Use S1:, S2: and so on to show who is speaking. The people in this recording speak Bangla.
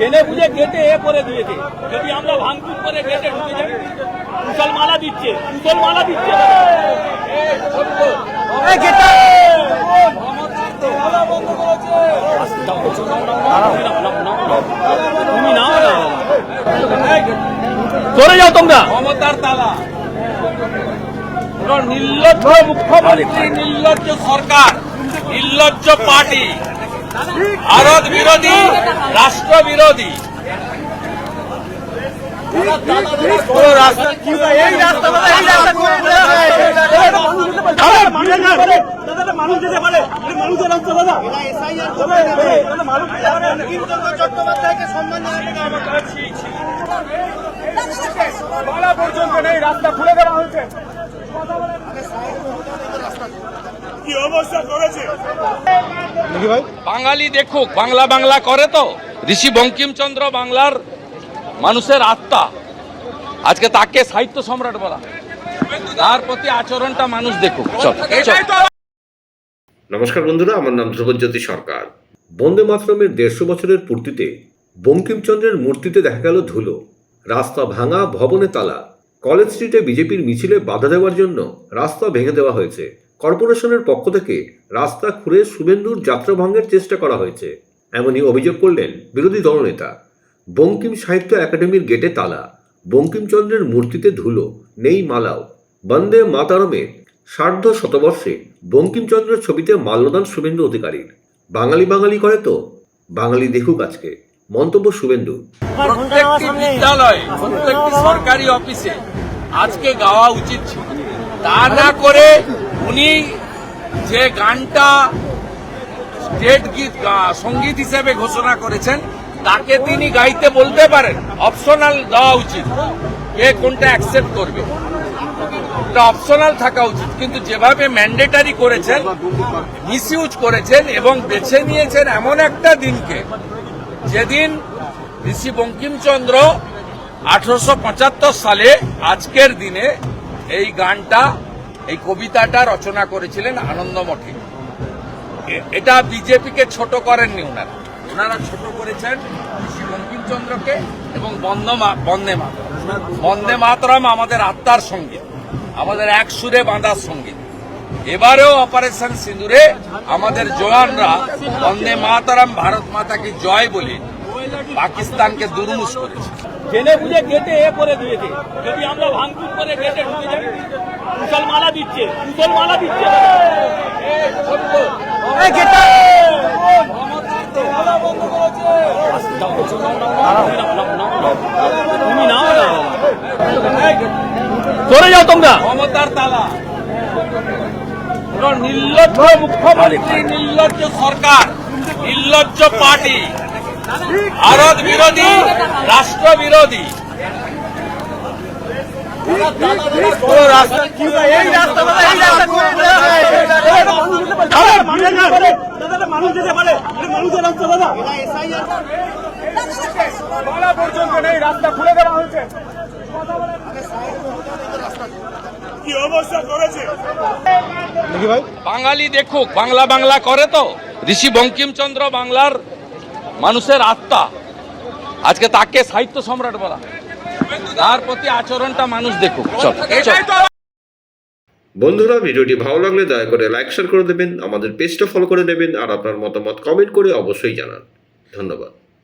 S1: জেনে বুঝে গেটে এ করে দিয়েছে। যদি আমরা ভাঙচুর করে গেটে ঢুকে যাই কুশল মালা দিচ্ছে কুশল মালা দিচ্ছে। তুমি নাও না। চলে যাও তোমরা।
S2: মমতার তালা। নির্লজ্জ মুখ্যমন্ত্রী নির্লজ্জ সরকার নির্লজ্জ পার্টি। ভারত বিরোধী রাষ্ট্র বিরোধী
S1: এই রাস্তা এই রাস্তা মানুষ যেতে পারে মানুষের রাস্তা দাদা মানুষ
S3: চট্টোপাধ্যায়কে সম্মান জানাতে
S1: পর্যন্ত নেই রাস্তা খুলে দেওয়া হয়েছে। কি অবস্থা করেছে?
S2: বাঙালি দেখুক বাংলা বাংলা করে তো। ঋষি বঙ্কিমচন্দ্র বাংলার মানুষের আত্মা। আজকে তাকে সাহিত্য সম্রাট বলা তার প্রতি আচরণটা মানুষ দেখুক।
S4: নমস্কার বন্ধুরা আমার নাম ধ্রুবজ্যোতি সরকার। বন্দে মাতরমের দেড়শো বছরের পূর্তিতে বঙ্কিমচন্দ্রের মূর্তিতে দেখা গেল ধুলো। রাস্তা ভাঙা ভবনে তালা। কলেজ স্ট্রিটে বিজেপির মিছিলে বাধা দেওয়ার জন্য রাস্তা ভেঙে দেওয়া হয়েছে। কর্পোরেশনের পক্ষ থেকে রাস্তা খুঁড়ে শুভেন্দুর যাত্রা ভঙ্গের চেষ্টা করা হয়েছে। এমনই অভিযোগ করলেন বিরোধী দলনেতা। বঙ্কিম সাহিত্য একাডেমির গেটে তালা, বঙ্কিমচন্দ্রের মূর্তিতে ধুলো, নেই মালাও। বন্দে মাতারমের সার্ধ শতবর্ষে বঙ্কিমচন্দ্রের ছবিতে মাল্যদান শুভেন্দু অধিকারীর। বাঙালি বাঙালি করে তো, বাঙালি দেখুক আজকে। মন্তব্য শুভেন্দু।
S2: প্রত্যেকটি বিদ্যালয়ে, প্রত্যেকটি সরকারি অফিসে আজকে গাওয়া উচিত। ছিল তা না করে উনি যে গানটা স্টেট গীত সংগীত হিসেবে ঘোষণা করেছেন, তাকে তিনি গাইতে বলতে পারেন। অপশনাল দেওয়া উচিত। কে কোনটা অ্যাকসেপ্ট করবে? এটা অপশনাল থাকা উচিত। কিন্তু যেভাবে ম্যান্ডেটারি করেছেন মিসইউজ করেছেন এবং বেছে নিয়েছেন এমন একটা দিনকে, যেদিন ঋষি বঙ্কিমচন্দ্র আঠারোশো পঁচাত্তর সালে আজকের দিনে এই গানটা এই কবিতাটা রচনা করেছিলেন আনন্দমঠে। এটা বিজেপিকে ছোট করেননি ওনারা ওনারা ছোট করেছেন ঋষি বঙ্কিমচন্দ্রকে এবং বন্দে মাতরম। বন্দে মাতরম আমাদের আত্মার সংগীত, আমাদের এক সুরে বাঁধার সংগীত। এবারেও অপারেশন সিঁদুরে আমাদের জওয়ানরা বন্দে মাতারাম, ভারত মাতাকে জয় বলে পাকিস্তানকে দুর্মুষ করেছে।
S1: জেনে বুঝে গেটে এ করে দিয়েছে। যদি আমরা ভাঙচুর করে গেটে ঢুকে যাই কুশল মালা দিচ্ছে। কুশল মালা দিচ্ছে তুমি নাও না। চলে যাও তোমরা।
S2: তালা। নির্লজ্জ মুখ্যমন্ত্রী নির্লজ্জ সরকার নির্লজ্জ পার্টি। ভারত বিরোধী রাষ্ট্র বিরোধী কোন রাস্তা
S1: এই রাস্তা এই রাস্তা মানুষ যেতে পারে মানুষের রাস্তা দাদা বলা পর্যন্ত নেই রাস্তা খুলে দেওয়া হয়েছে কি অবস্থা করেছে
S2: বাঙালি দেখুক বাংলা বাংলা করে তো। ঋষি বঙ্কিমচন্দ্র বাংলার মানুষের আত্মা। আজকে তাকে সাহিত্য সম্রাট বলা তার প্রতি আচরণটা মানুষ দেখুক। চল
S4: বন্ধুরা ভিডিওটি ভালো লাগলে দয়া করে লাইক শেয়ার করে দেবেন। আমাদের পেজটা ফলো করে নেবেন আর আপনার মতামত কমেন্ট করে অবশ্যই জানান। ধন্যবাদ।